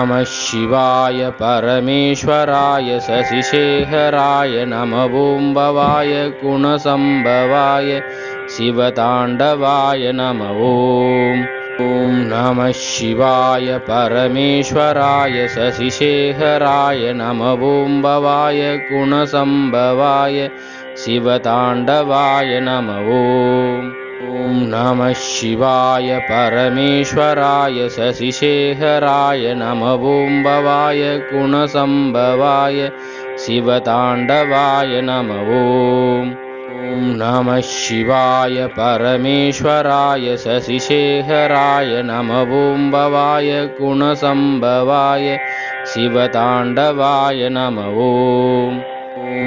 नमः शिवाय परमेश्वराय शशिशेखराय नमवोम्भवाय गुणसम्भवाय शिवताण्डवाय नम ॐ। नमः शिवाय परमेश्वराय शशिशेखराय नमवोम्भवाय गुणसम्भवाय शिवताण्डवाय नम ॐ नमः शिवाय परमेश्वराय शशिशेखराय नमवोम्भवाय गुणसम्भवाय शिवताण्डवाय नम ॐ। नमः शिवाय परमेश्वराय शशिशेखराय नमवोम्भवाय गुणसम्भवाय शिवताण्डवाय ॐ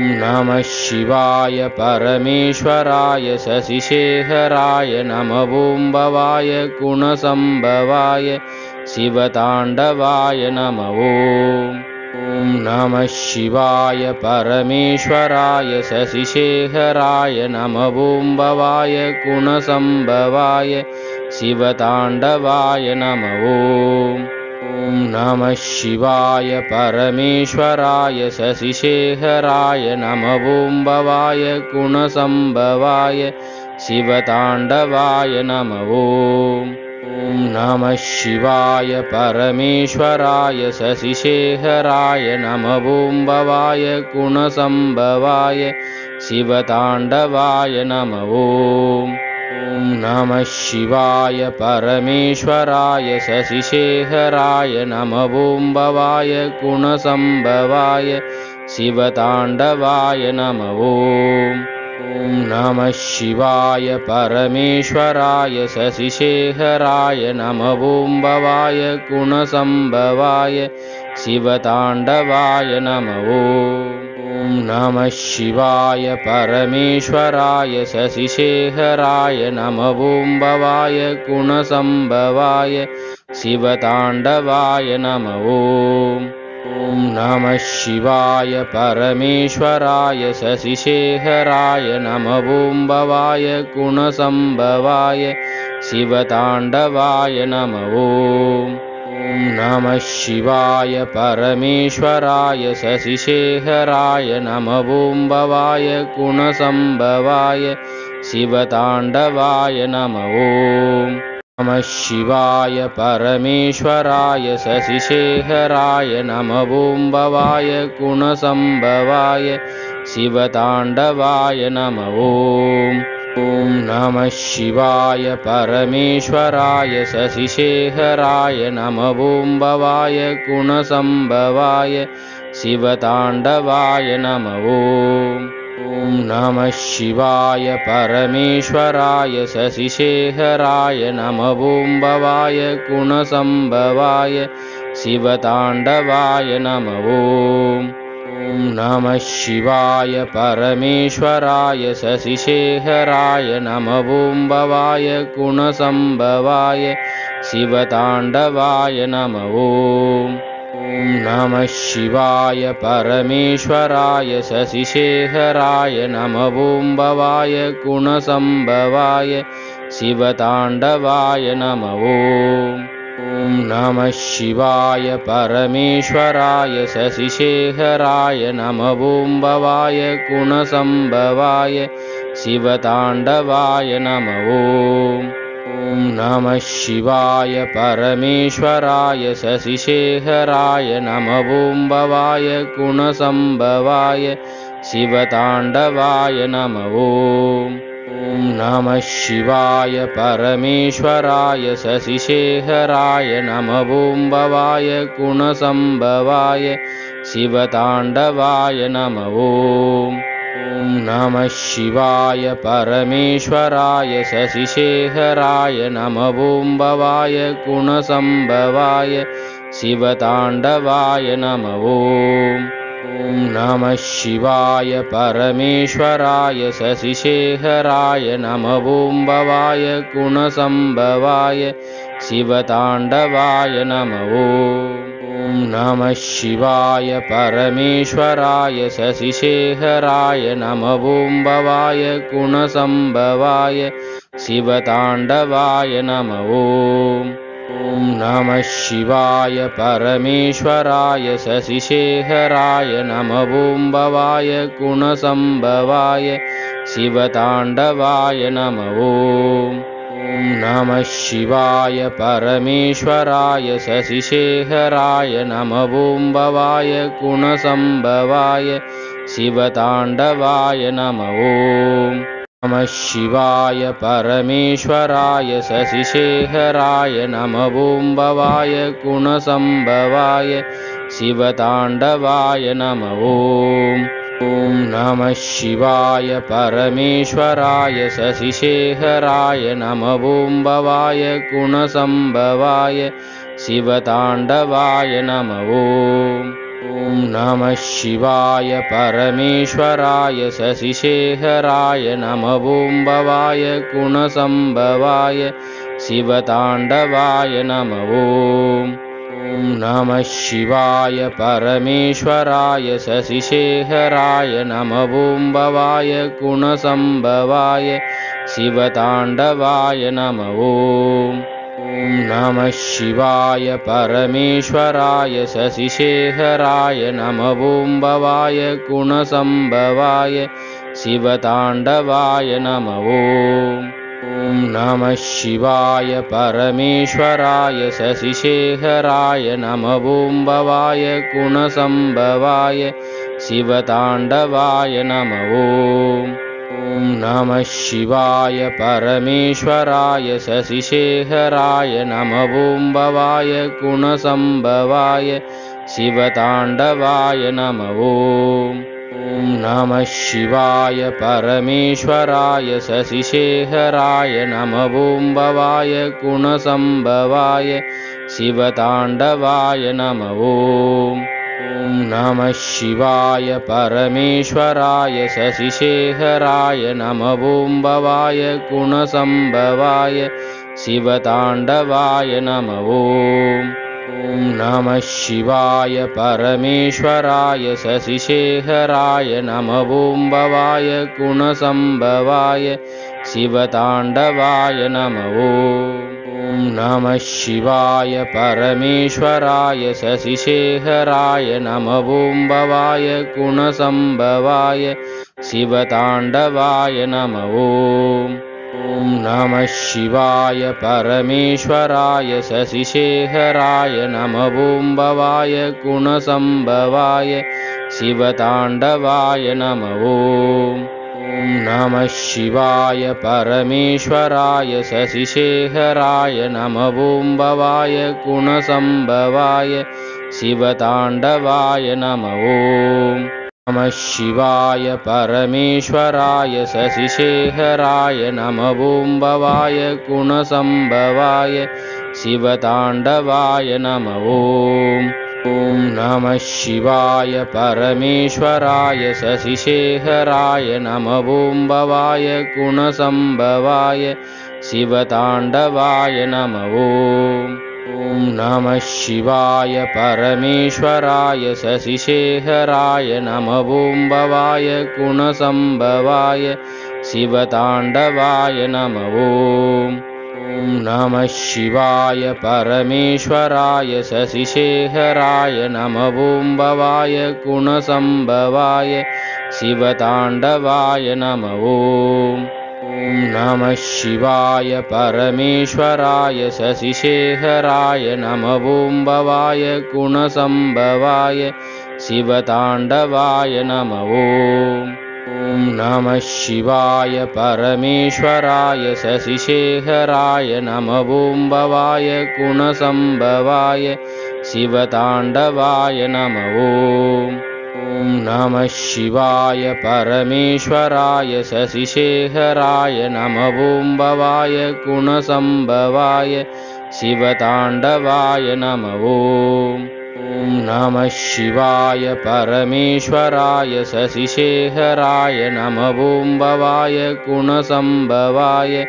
नमः शिवाय परमेश्वराय शशिशेखराय नमवोम्भवाय गुणसम्भवाय शिवताण्डवाय नम ॐ ॐ नमः शिवाय परमेश्वराय शशिशेखराय नमवोम्भवाय गुणसम्भवाय शिवताण्डवाय नम ॐ नमः शिवाय परमेश्वराय शशिशेखराय नमवोम्भवाय गुणसम्भवाय शिवताण्डवाय नम ॐ नमः शिवाय परमेश्वराय शशिशेखराय नमवोम्भवाय गुणसम्भवाय शिवताण्डवाय नम ॐ नमः शिवाय परमेश्वराय शशिशेखराय नमवोम्भवाय गुणसम्भवाय शिवताण्डवाय नम ॐ नमः शिवाय परमेश्वराय शशिशेखराय नमवोम्भवाय गुणसम्भवाय शिवताण्डवाय नम नमः शिवाय परमेश्वराय शशिशेखराय नमवोम्भवाय गुणसम्भवाय शिवताण्डवाय नम ॐ नमः शिवाय परमेश्वराय शशिशेखराय नमवोम्भवाय गुणसम्भवाय शिवताण्डवाय नम नमः शिवाय परमेश्वराय शशिशेखराय नमवोम्भवाय गुणसम्भवाय शिवताण्डवाय नम नमः शिवाय परमेश्वराय शशिशेखराय नमवोम्भवाय गुणसम्भवाय शिवताण्डवाय नम ॐ नमः शिवाय परमेश्वराय शशिशेखराय नमवोम्भवाय गुणसम्भवाय शिवताण्डवाय नम ॐ नमः शिवाय परमेश्वराय शशिशेखराय नमवोम्भवाय गुणसम्भवाय शिवताण्डवाय नम नमः शिवाय परमेश्वराय शशिशेखराय नमवोम्भवाय गुणसम्भवाय शिवताण्डवाय नम ॐ ॐ नमः शिवाय परमेश्वराय शशिशेखराय नमवोम्भवाय गुणसम्भवाय शिवताण्डवाय नम ॐ नमः शिवाय परमेश्वराय शशिशेखराय नमवोम्भवाय गुणसम्भवाय शिवताण्डवाय नम ॐ नमः शिवाय परमेश्वराय शशिशेखराय नमवोम्भवाय गुणसम्भवाय शिवताण्डवाय नम नमः शिवाय परमेश्वराय शशिशेखराय नमवोम्भवाय गुणसम्भवाय शिवताण्डवाय नम ॐ ॐ नमः शिवाय परमेश्वराय शशिशेखराय नमवोम्भवाय गुणसम्भवाय शिवताण्डवाय नम ॐ नमः शिवाय परमेश्वराय शशिशेखराय नमवोम्भवाय गुणसम्भवाय शिवताण्डवाय नम ॐ नमः शिवाय परमेश्वराय शशिशेखराय नमवोम्भवाय गुणसम्भवाय शिवताण्डवाय नम ॐ नमः शिवाय परमेश्वराय शशिशेखराय नमवोम्भवाय गुणसम्भवाय शिवताण्डवाय नम ॐ नमः शिवाय परमेश्वराय शशिशेखराय नमवोम्भवाय गुणसम्भवाय शिवताण्डवाय नम ॐ नमः शिवाय परमेश्वराय शशिशेखराय नमवोम्भवाय गुणसम्भवाय शिवताण्डवाय नम ॐ नमः शिवाय परमेश्वराय शशिशेखराय नमवोम्भवाय गुणसम्भवाय शिवताण्डवाय नम ॐ नमः शिवाय परमेश्वराय शशिशेखराय नमवोम्भवाय गुणसम्भवाय शिवताण्डवाय नम ॐ नमः शिवाय परमेश्वराय शशिशेखराय नमवोम्भवाय गुणसम्भवाय शिवताण्डवाय नम ॐ ॐ नमः शिवाय परमेश्वराय शशिशेखराय नमवोम्भवाय गुणसम्भवाय शिवताण्डवाय नम ॐ ॐ नमः शिवाय परमेश्वराय शशिशेखराय नमवोम्भवाय गुणसम्भवाय शिवताण्डवाय नम ॐ नमः शिवाय परमेश्वराय शशिशेखराय नमवोम्भवाय गुणसम्भवाय शिवताण्डवाय नम ॐ नमः शिवाय परमेश्वराय शशिशेखराय नमवोम्भवाय गुणसम्भवाय शिवताण्डवाय नम ॐ नमः शिवाय परमेश्वराय शशिशेखराय नमवोम्भवाय गुणसम्भवाय शिवताण्डवाय नम ॐ नमः शिवाय परमेश्वराय शशिशेखराय नमवोम्भवाय गुणसम्भवाय शिवताण्डवाय नम ॐ ॐ नमः शिवाय परमेश्वराय शशिशेखराय नमवोम्भवाय गुणसम्भवाय शिवताण्डवाय नम। ॐ नमः शिवाय परमेश्वराय शशिशेखराय नमवोम्भवाय गुणसम्भवाय शिवताण्डवाय नम। ॐ ॐ नमः शिवाय परमेश्वराय शशिशेखराय नमवोम्भवाय गुणसम्भवाय शिवताण्डवाय नम नमः शिवाय परमेश्वराय शशिशेखराय नमवोम्भवाय गुणसम्भवाय शिवताण्डवाय नम ॐ नमः शिवाय परमेश्वराय शशिशेखराय नमवोम्भवाय गुणसम्भवाय शिवताण्डवाय नम ॐ नमः शिवाय परमेश्वराय शशिशेखराय नमवोम्भवाय गुणसम्भवाय शिवताण्डवाय नम नमः शिवाय परमेश्वराय शशिशेखराय नमवोम्भवाय गुणसम्भवाय शिवताण्डवाय नम ॐ ॐ नमः शिवाय परमेश्वराय शशिशेखराय नमवोम्भवाय गुणसम्भवाय शिवताण्डवाय नम ॐ नमः शिवाय परमेश्वराय शशिशेखराय नमवोम्भवाय गुणसम्भवाय शिवताण्डवाय नम ॐ नमः शिवाय परमेश्वराय शशिशेखराय नमवोम्भवाय गुणसम्भवाय शिवताण्डवाय नम ॐ नमः शिवाय परमेश्वराय शशिशेखराय नमवोम्भवाय गुणसम्भवाय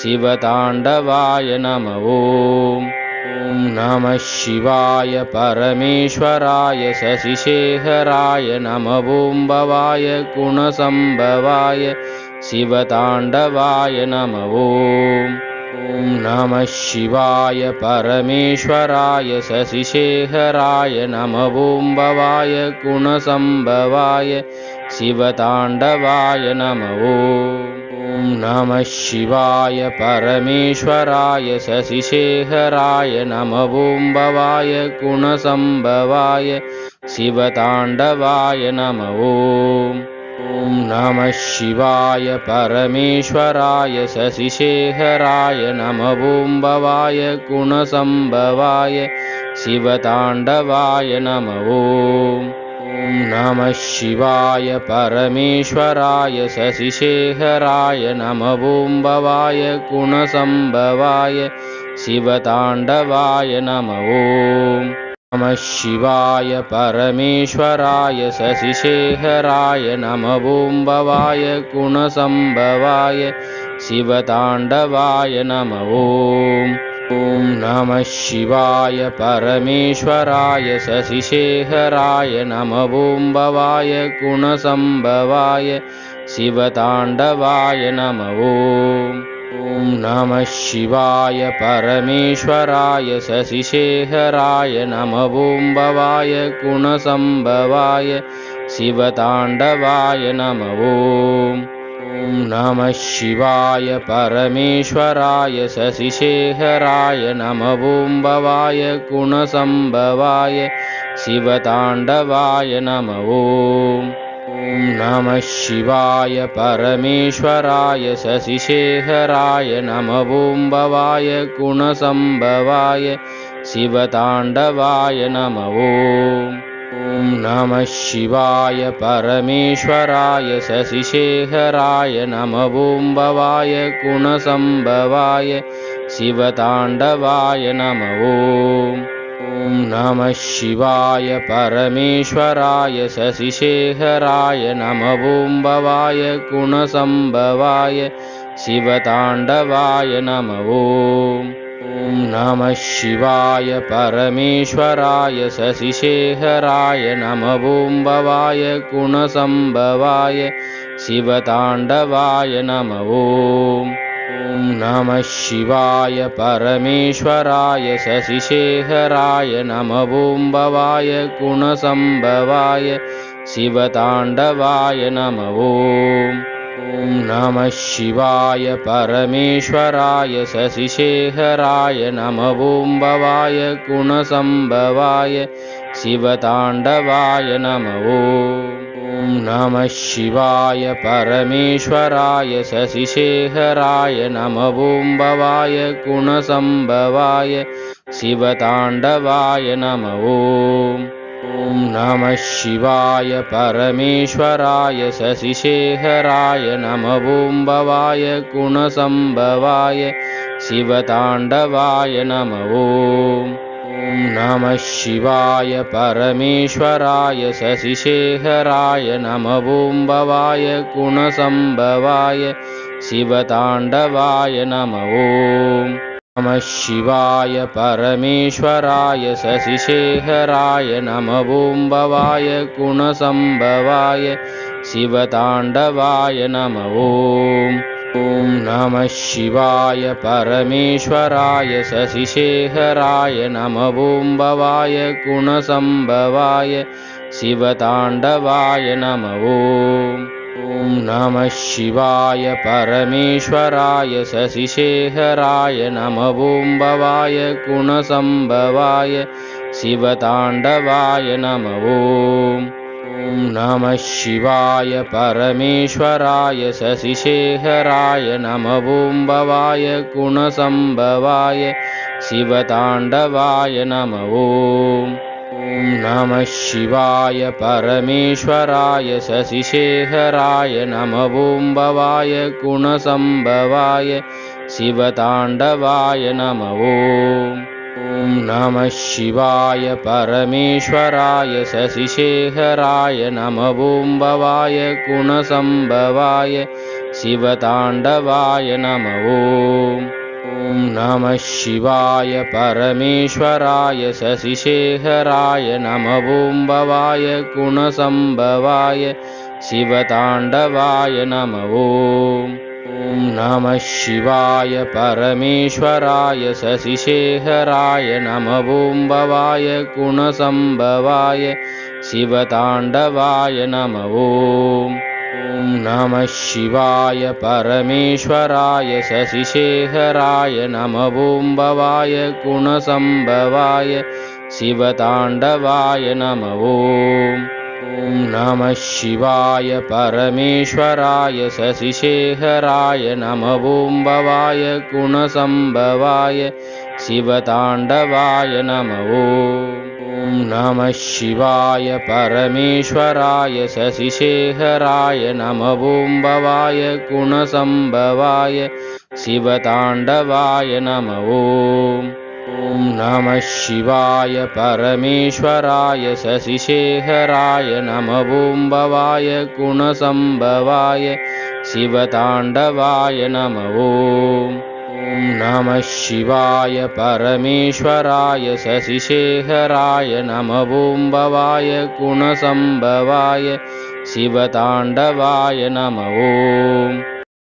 शिवताण्डवाय नम ॐ नमः शिवाय परमेश्वराय शशिशेखराय नमवोम्भवाय गुणसम्भवाय शिवताण्डवाय नम ॐ नमः शिवाय परमेश्वराय शशिशेखराय नमः ॐ भवाय गुणसम्भवाय शिवताण्डवाय नमः ॐ नमः शिवाय परमेश्वराय शशिशेखराय नमः ॐ भवाय गुणसम्भवाय शिवताण्डवाय नमः ॐ नमः शिवाय परमेश्वराय शशिशेखराय नमः गुणसम्भवाय शिवताण्डवाय नमः ॐ नमः शिवाय परमेश्वराय शशिशेखराय नमः गुणसम्भवाय शिवताण्डवाय नमः नमः शिवाय परमेश्वराय शशिशेखराय नमः गुणसम्भवाय शिवताण्डवाय नमः ॐ। नमः शिवाय परमेश्वराय शशिशेखराय नमः गुणसम्भवाय शिवताण्डवाय नमः नमः शिवाय परमेश्वराय शशिशेखराय नमः ॐ भवाय गुणसम्भवाय शिवताण्डवाय नमः ॐ नमः शिवाय परमेश्वराय शशिशेखराय नमः ॐ भवाय गुणसम्भवाय शिवताण्डवाय नमः ॐ नमः शिवाय परमेश्वराय शशिशेखराय नमः ॐ भवाय गुणसम्भवाय शिवताण्डवाय नमः। ॐ नमः शिवाय परमेश्वराय शशिशेखराय नमः ॐ भवाय गुणसम्भवाय शिवताण्डवाय नमः नमः शिवाय परमेश्वराय शशिशेखराय नमः गुणसम्भवाय शिवताण्डवाय नमः ॐ नमः शिवाय परमेश्वराय शशिशेखराय नमः गुणसम्भवाय शिवताण्डवाय नमः ॐ नमः शिवाय परमेश्वराय शशिशेखराय नमः ॐ भवाय गुणसम्भवाय शिवताण्डवाय नमः ॐ नमः शिवाय परमेश्वराय शशिशेखराय नमः ॐ भवाय गुणसम्भवाय शिवताण्डवाय नमः नमः शिवाय परमेश्वराय शशिशेखराय नमः गुणसम्भवाय शिवताण्डवाय नमः। ॐ नमः शिवाय परमेश्वराय शशिशेखराय नमः ॐ भवाय गुणसम्भवाय शिवताण्डवाय नमः नमः शिवाय परमेश्वराय शशिशेखराय नमः ॐ भवाय गुणसम्भवाय शिवताण्डवाय नमः। नमः शिवाय परमेश्वराय शशिशेखराय नमः ॐ भवाय गुणसम्भवाय शिवताण्डवाय नमः ॐ नमः शिवाय परमेश्वराय शशिशेखराय नमः ॐ भवाय गुणसम्भवाय शिवताण्डवाय नमः ॐ। नमः शिवाय परमेश्वराय शशिशेखराय नमः ॐ भवाय गुणसम्भवाय शिवताण्डवाय नमः ॐ नमः शिवाय परमेश्वराय शशिशेखराय नमः ॐ भवाय गुणसम्भवाय शिवताण्डवाय नमः ॐ नमः शिवाय परमेश्वराय शशिशेखराय नमः ॐ भवाय गुणसम्भवाय शिवताण्डवाय नमः ॐ नमः शिवाय परमेश्वराय शशिशेखराय नमः ॐ भवाय गुणसम्भवाय शिवताण्डवाय नमः ॐ नमः शिवाय परमेश्वराय शशिशेखराय नमः ॐ भवाय गुणसम्भवाय शिवताण्डवाय नमः ॐ नमः शिवाय परमेश्वराय शशिशेखराय नमः ॐ भवाय गुणसम्भवाय शिवताण्डवाय नमः ॐ नमः शिवाय परमेश्वराय शशिशेखराय नमः ॐ भवाय गुणसम्भवाय शिवताण्डवाय नमः ॐ नमः शिवाय परमेश्वराय शशिशेखराय नमः ॐ भवाय गुणसम्भवाय शिवताण्डवाय नमः ॐ नमः शिवाय परमेश्वराय शशिशेखराय नमः ॐ भवाय गुणसम्भवाय शिवताण्डवाय नमः ॐ नमः शिवाय परमेश्वराय शशिशेखराय नमः ॐ भवाय गुणसम्भवाय शिवताण्डवाय नमः ॐ नमः शिवाय परमेश्वराय शशिशेखराय नमः ॐ भवाय गुणसम्भवाय शिवताण्डवाय नमः